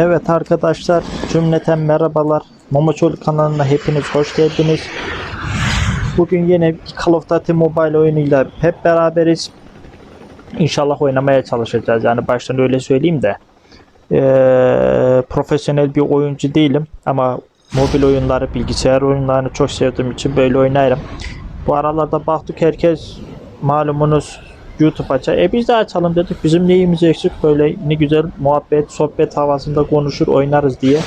Evet arkadaşlar cümleten merhabalar. Momoçol kanalına hepiniz hoş geldiniz. Bugün yine Call of Duty Mobile oyunuyla hep beraberiz. İnşallah oynamaya çalışacağız. Yani baştan öyle söyleyeyim de. Eee, profesyonel bir oyuncu değilim ama mobil oyunları, bilgisayar oyunlarını çok sevdiğim için böyle oynarım. Bu aralarda baktık herkes malumunuz YouTube açar. E biz de açalım dedik. Bizim neyimiz eksik böyle ne güzel muhabbet, sohbet havasında konuşur, oynarız diye.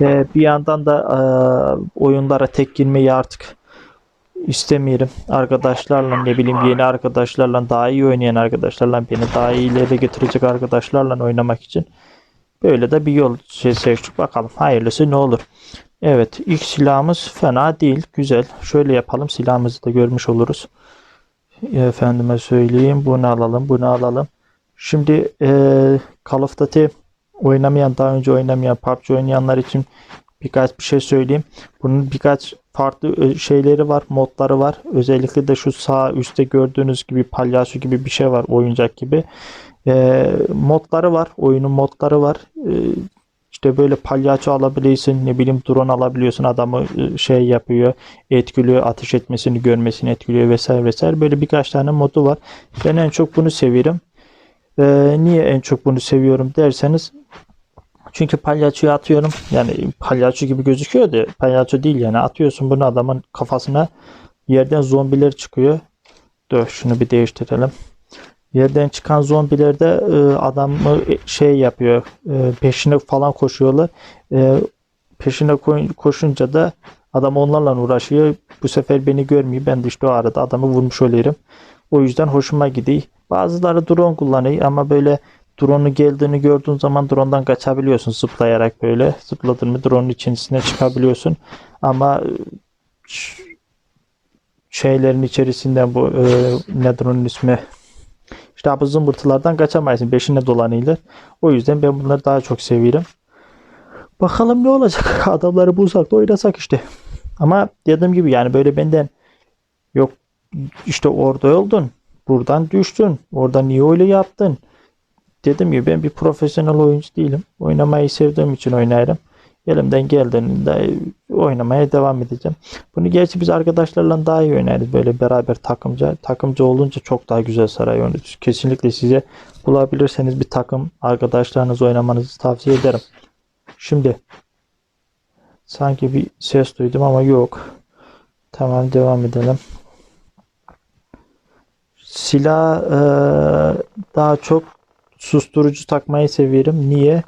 E, bir yandan da e, oyunlara tek girmeyi artık istemiyorum. Arkadaşlarla ne bileyim yeni arkadaşlarla daha iyi oynayan arkadaşlarla beni daha iyi ileri götürecek arkadaşlarla oynamak için böyle de bir yol şey seçtik. Bakalım hayırlısı ne olur. Evet ilk silahımız fena değil. Güzel. Şöyle yapalım silahımızı da görmüş oluruz. Efendime söyleyeyim. Bunu alalım. Bunu alalım. Şimdi eee Call of Duty oynamayan daha önce oynamayan PUBG oynayanlar için birkaç bir şey söyleyeyim. Bunun birkaç farklı ö- şeyleri var, modları var. Özellikle de şu sağ üstte gördüğünüz gibi palyaço gibi bir şey var, oyuncak gibi. Eee, modları var, oyunun modları var. Eee, işte böyle palyaço alabiliyorsun, ne bileyim drone alabiliyorsun, adamı e, şey yapıyor, etkiliyor, ateş etmesini, görmesini etkiliyor vesaire vesaire. Böyle birkaç tane modu var. Ben en çok bunu seviyorum. Eee, niye en çok bunu seviyorum derseniz çünkü palyaçoyu atıyorum. Yani palyaço gibi gözüküyor da palyaço değil yani. Atıyorsun bunu adamın kafasına. Yerden zombiler çıkıyor. Dur şunu bir değiştirelim. Yerden çıkan zombiler de e, adamı e, şey yapıyor. e, peşine falan koşuyorlar. E, peşine koşunca da adam onlarla uğraşıyor. Bu sefer beni görmüyor. Ben de işte o arada adamı vurmuş oluyorum. O yüzden hoşuma gidiyor. Bazıları drone kullanıyor ama böyle drone'un geldiğini gördüğün zaman drone'dan kaçabiliyorsun zıplayarak böyle. Zıpladın mı drone'un içerisine çıkabiliyorsun. Ama e, şeylerin içerisinden bu e, nedir onun ismi? İşte bu zımbırtılardan kaçamayısın. Peşine dolanıyorlar. O yüzden ben bunları daha çok seviyorum. Bakalım ne olacak. Adamları bulsak da oynasak işte. Ama dediğim gibi yani böyle benden yok işte orada oldun. Buradan düştün. Orada niye öyle yaptın? Dediğim gibi ben bir profesyonel oyuncu değilim. Oynamayı sevdiğim için oynarım. Elimden geldiğinde oynamaya devam edeceğim. Bunu gerçi biz arkadaşlarla daha iyi oynarız. Böyle beraber takımca. Takımca olunca çok daha güzel saray oynuyoruz. Kesinlikle size bulabilirseniz bir takım arkadaşlarınız oynamanızı tavsiye ederim. Şimdi sanki bir ses duydum ama yok. Tamam devam edelim. Silah daha çok susturucu takmayı severim. Niye?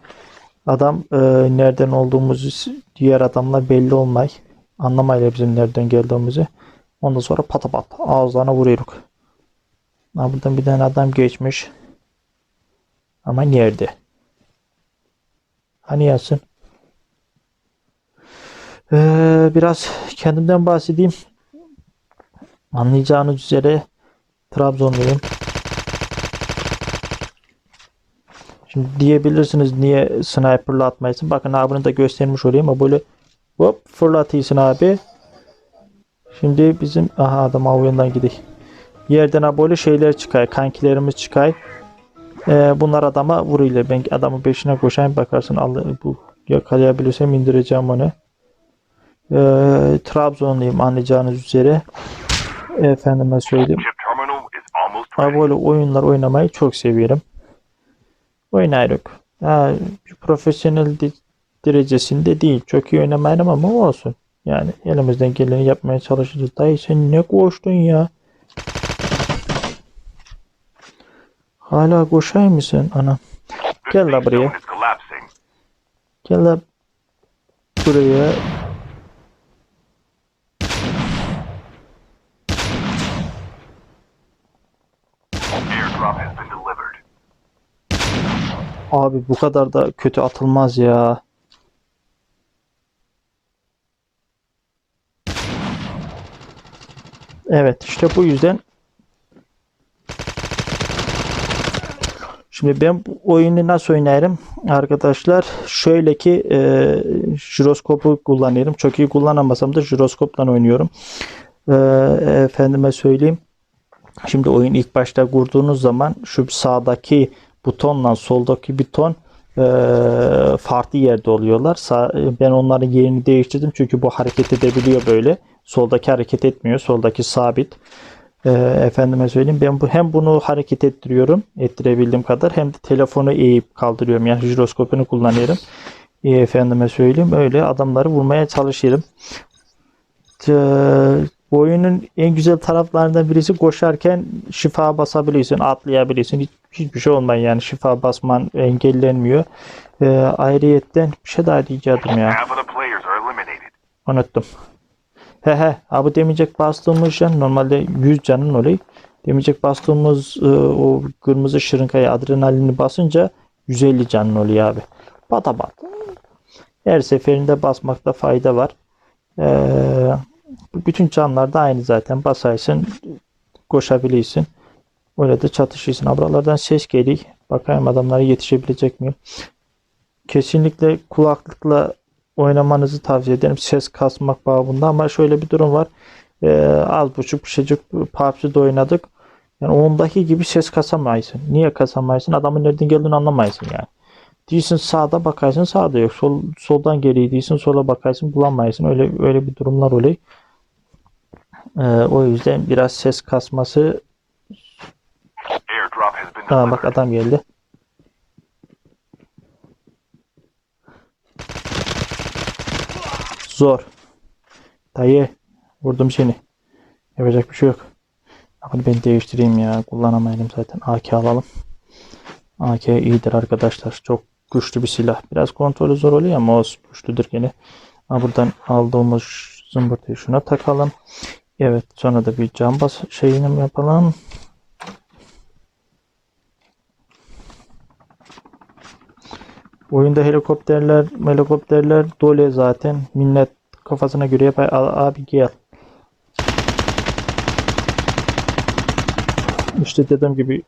Adam eee, nereden olduğumuzu diğer adamlar belli olmay. Anlamayla bizim nereden geldiğimizi. Ondan sonra pata pat ağızlarına vuruyoruz. Ha, buradan bir tane adam geçmiş. Ama nerede? Hani yazsın? Eee, biraz kendimden bahsedeyim. Anlayacağınız üzere Trabzonluyum. Şimdi diyebilirsiniz niye sniper'la atmayasın. Bakın abi bunu da göstermiş olayım ama böyle hop fırlatıyorsun abi. Şimdi bizim aha adam oyundan gidiyor. Yerden böyle şeyler çıkay. Kankilerimiz çıkay. Ee, bunlar adama vuruyorlar. Ben adamın peşine koşayım bakarsın Allah bu yakalayabilirsem indireceğim onu. Ee, Trabzonluyum anlayacağınız üzere. Efendime söyleyeyim. Ready. böyle oyunlar oynamayı çok seviyorum. Oynarız. Ha, bir profesyonel de- derecesinde değil. Çok iyi oynamayalım ama olsun. Yani elimizden geleni yapmaya çalışacağız. Dayı sen ne koştun ya? Hala koşay mısın ana? Gel la buraya. Gel la buraya. Abi bu kadar da kötü atılmaz ya. Evet işte bu yüzden Şimdi ben bu oyunu nasıl oynarım arkadaşlar? Şöyle ki e, jiroskopu kullanıyorum. Çok iyi kullanamasam da jiroskopla oynuyorum. E, efendime söyleyeyim. Şimdi oyun ilk başta kurduğunuz zaman şu sağdaki butonla soldaki buton Ee, farklı yerde oluyorlar. Sa- Ben onların yerini değiştirdim çünkü bu hareket edebiliyor böyle. Soldaki hareket etmiyor. Soldaki sabit. Ee, efendime söyleyeyim ben bu hem bunu hareket ettiriyorum ettirebildiğim kadar hem de telefonu eğip kaldırıyorum yani jiroskopunu kullanıyorum. Ee, efendime söyleyeyim öyle adamları vurmaya çalışırım. Bu oyunun en güzel taraflarından birisi koşarken şifa basabiliyorsun, atlayabiliyorsun. Hiç, hiçbir şey olmuyor yani şifa basman engellenmiyor. Ee, ayrıyetten bir şey daha diyecektim ya. Unuttum. He he. Abi demeyecek bastığımız can normalde 100 canın oluyor. Demeyecek bastığımız e, o kırmızı şırınkaya adrenalini basınca 150 canın oluyor abi. Bata bat. Her seferinde basmakta fayda var. Ee, bütün canlar da aynı zaten. Basarsın koşabiliyorsun. Öyle de çatışıyorsun. Buralardan ses geliyor. Bakayım adamlara yetişebilecek miyim? Kesinlikle kulaklıkla oynamanızı tavsiye ederim. Ses kasmak babında ama şöyle bir durum var. Ee, az buçuk bir şeycik PUBG'de oynadık. Yani ondaki gibi ses kasamayısın. Niye kasamayısın? Adamın nereden geldiğini anlamayısın yani. Değilsin sağda bakarsın sağda yok. Sol, soldan geriye değilsin sola bakarsın bulamayısın. Öyle öyle bir durumlar oluyor. Ee, o yüzden biraz ses kasması. Aa, bak adam geldi. Zor. Dayı vurdum seni. Yapacak bir şey yok. Bunu ben değiştireyim ya. Kullanamayalım zaten. AK alalım. AK iyidir arkadaşlar. Çok güçlü bir silah. Biraz kontrolü zor oluyor ama o güçlüdür gene. Buradan aldığımız zımbırtıyı şuna takalım. Evet sonra da bir cam bas şeyini yapalım. Oyunda helikopterler, helikopterler dole zaten. Millet kafasına göre yapar. Al, abi gel. İşte dediğim gibi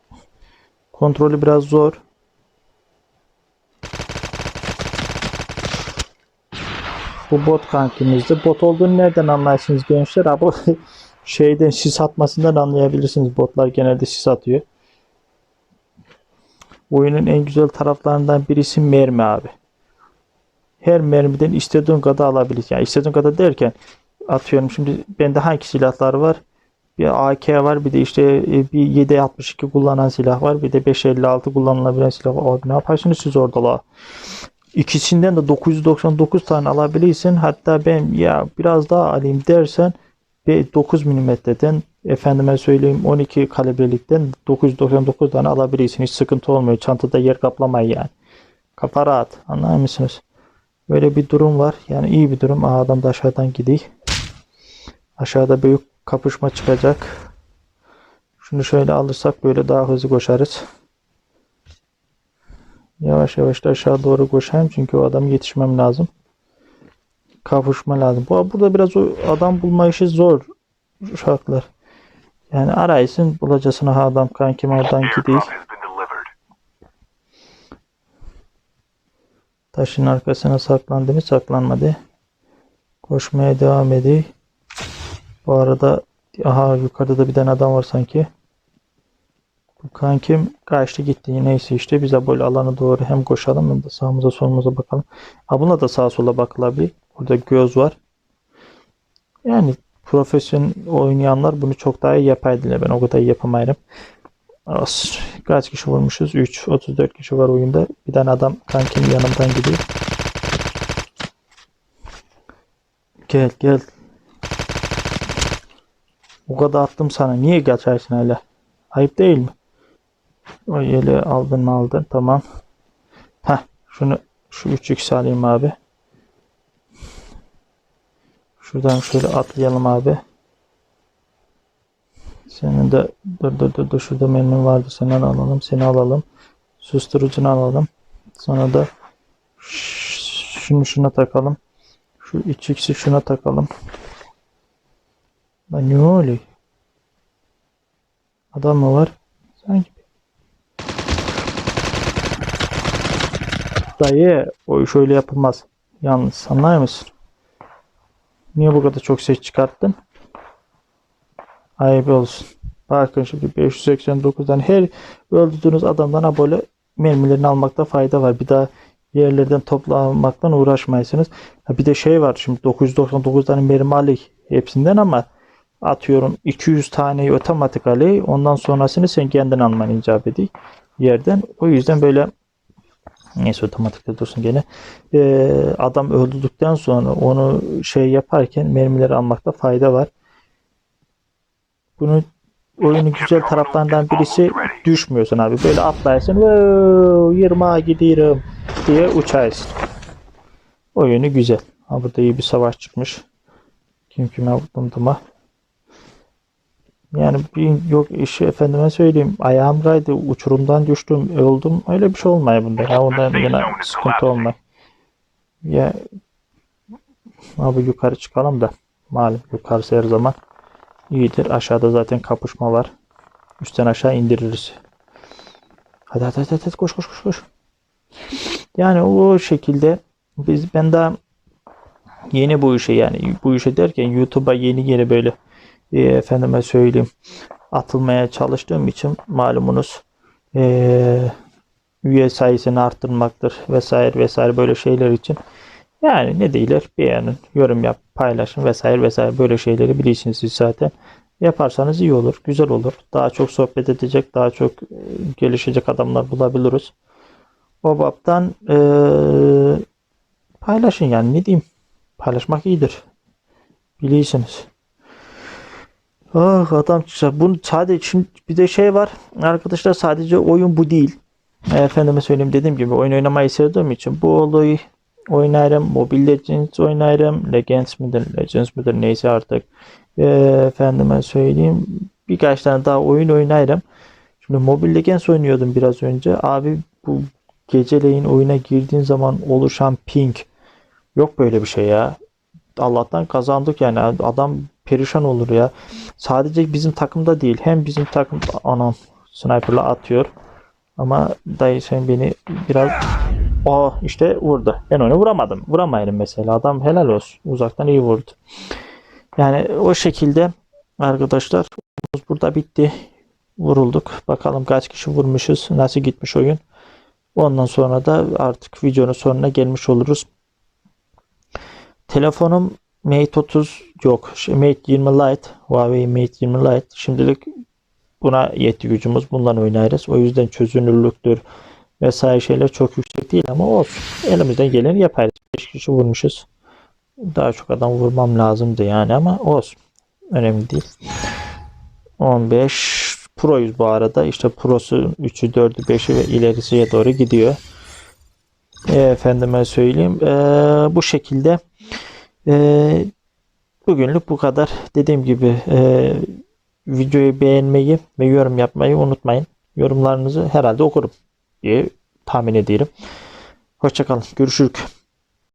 kontrolü biraz zor. Bu bot kankimizdi. Bot olduğunu nereden anlarsınız gençler? Abi şeyden sis atmasından anlayabilirsiniz. Botlar genelde sis atıyor. Oyunun en güzel taraflarından birisi mermi abi. Her mermiden istediğin kadar alabilirsin. Yani istediğin kadar derken atıyorum şimdi bende hangi silahlar var? Bir AK var bir de işte e, bir 7.62 kullanan silah var bir de 5.56 kullanılabilen silah var. Abi ne yaparsınız siz orada la? İkisinden de 999 tane alabilirsin. Hatta ben ya biraz daha alayım dersen ve 9 milimetreden efendime söyleyeyim 12 kalibrelikten 999 tane alabilirsin. Hiç sıkıntı olmuyor. Çantada yer kaplamay yani. Kafa rahat. Anlar mısınız? Böyle bir durum var. Yani iyi bir durum. Aa, adam da aşağıdan gidiyor. Aşağıda büyük kapışma çıkacak. Şunu şöyle alırsak böyle daha hızlı koşarız. Yavaş yavaş da aşağı doğru koşayım çünkü o adamı yetişmem lazım. Kavuşma lazım. Bu burada biraz o adam bulma işi zor uşaklar. Yani arayısın bulacasın ha adam kankim oradan delivered. Taşın arkasına saklandı mı saklanmadı. Koşmaya devam ediyor. Bu arada aha yukarıda da bir tane adam var sanki. Kankim kaçtı gitti. Neyse işte bize böyle alana doğru hem koşalım hem de sağımıza solumuza bakalım. Ha buna da sağa sola bakılabilir. Burada göz var. Yani profesyonel oynayanlar bunu çok daha iyi yapardılar. Ben o kadar iyi yapamayırım. As- Kaç kişi vurmuşuz? 3. 34 kişi var oyunda. Bir tane adam kankim yanımdan gidiyor. Gel gel. O kadar attım sana. Niye kaçarsın hala? Ayıp değil mi? O yeli aldın mı aldın. Tamam. Heh. Şunu şu 3x alayım abi. Şuradan şöyle atlayalım abi. Senin de dur dur dur dur şurada mermi vardı. Seni alalım. Seni alalım. Susturucunu alalım. Sonra da şunu şuna takalım. Şu 3x'i şuna takalım. Lan ne oluyor? Adam mı var? Sanki. Dayı o iş öyle yapılmaz. Yalnız anlar mısın? Niye bu kadar çok ses çıkarttın? Ayıp olsun. Bakın şimdi 589'dan her öldürdüğünüz adamdan böyle mermilerini almakta fayda var. Bir daha yerlerden toplamaktan uğraşmayasınız. Bir de şey var şimdi 999 tane mermi alay hepsinden ama atıyorum 200 taneyi otomatik alay ondan sonrasını sen kendin alman icap ediyor yerden. O yüzden böyle neyse otomatikte dursun gene. Ee, adam öldürdükten sonra onu şey yaparken mermileri almakta fayda var. Bunu oyunun güzel taraflarından birisi düşmüyorsun abi. Böyle atlarsın. "Wow, 20'a gidiyorum diye uçarsın. Oyunu güzel. Ha burada iyi bir savaş çıkmış. Kim kime vurdum Yani bir yok işi efendime söyleyeyim. Ayağım kaydı. Uçurumdan düştüm. Öldüm. Öyle bir şey olmuyor bunda. Ya ondan yine sıkıntı olmaz. Ya abi yukarı çıkalım da. Malum yukarısı her zaman iyidir. Aşağıda zaten kapışma var. Üstten aşağı indiririz. Hadi hadi hadi, hadi koş koş koş koş. Yani o şekilde biz ben daha yeni bu işe yani bu işe derken YouTube'a yeni yeni böyle e, efendime söyleyeyim atılmaya çalıştığım için malumunuz e, üye sayısını arttırmaktır vesaire vesaire böyle şeyler için yani ne değiller beğenin, yorum yap, paylaşın vesaire vesaire böyle şeyleri bilirsiniz siz zaten. Yaparsanız iyi olur, güzel olur. Daha çok sohbet edecek, daha çok e, gelişecek adamlar bulabiliriz. O babdan e, paylaşın yani ne diyeyim. Paylaşmak iyidir. Bilirsiniz. Ah adam. Bunu sadece şimdi bir de şey var. Arkadaşlar sadece oyun bu değil. Efendime söyleyeyim dediğim gibi oyun oynamayı sevdiğim için bu olayı oynarım. Mobile Legends oynarım. Legends midir, Legends midir neyse artık. E, efendime söyleyeyim. Birkaç tane daha oyun oynarım. Şimdi Mobile Legends oynuyordum biraz önce. Abi bu geceleyin oyuna girdiğin zaman oluşan ping. Yok böyle bir şey ya. Allah'tan kazandık yani. Adam perişan olur ya. Sadece bizim takımda değil. Hem bizim takım anam sniperla atıyor. Ama dayı sen beni biraz Aa işte vurdu. Ben onu vuramadım. Vuramayırım mesela. Adam helal olsun. Uzaktan iyi vurdu. Yani o şekilde arkadaşlar burada bitti. Vurulduk. Bakalım kaç kişi vurmuşuz. Nasıl gitmiş oyun. Ondan sonra da artık videonun sonuna gelmiş oluruz. Telefonum Mate 30 yok. Şey, Mate 20 Lite. Huawei Mate 20 Lite. Şimdilik buna yetti gücümüz. Bundan oynarız. O yüzden çözünürlüktür vesaire şeyler çok yüksek değil ama olsun. Elimizden geleni yaparız. 5 kişi vurmuşuz. Daha çok adam vurmam lazımdı yani ama olsun. Önemli değil. 15 Pro'yuz bu arada. İşte Pro'su 3'ü 4'ü 5'i ve ilerisiye doğru gidiyor. E, efendime söyleyeyim. E, bu şekilde e, bugünlük bu kadar. Dediğim gibi e, videoyu beğenmeyi ve yorum yapmayı unutmayın. Yorumlarınızı herhalde okurum diye tahmin ediyorum. Hoşçakalın. Görüşürüz.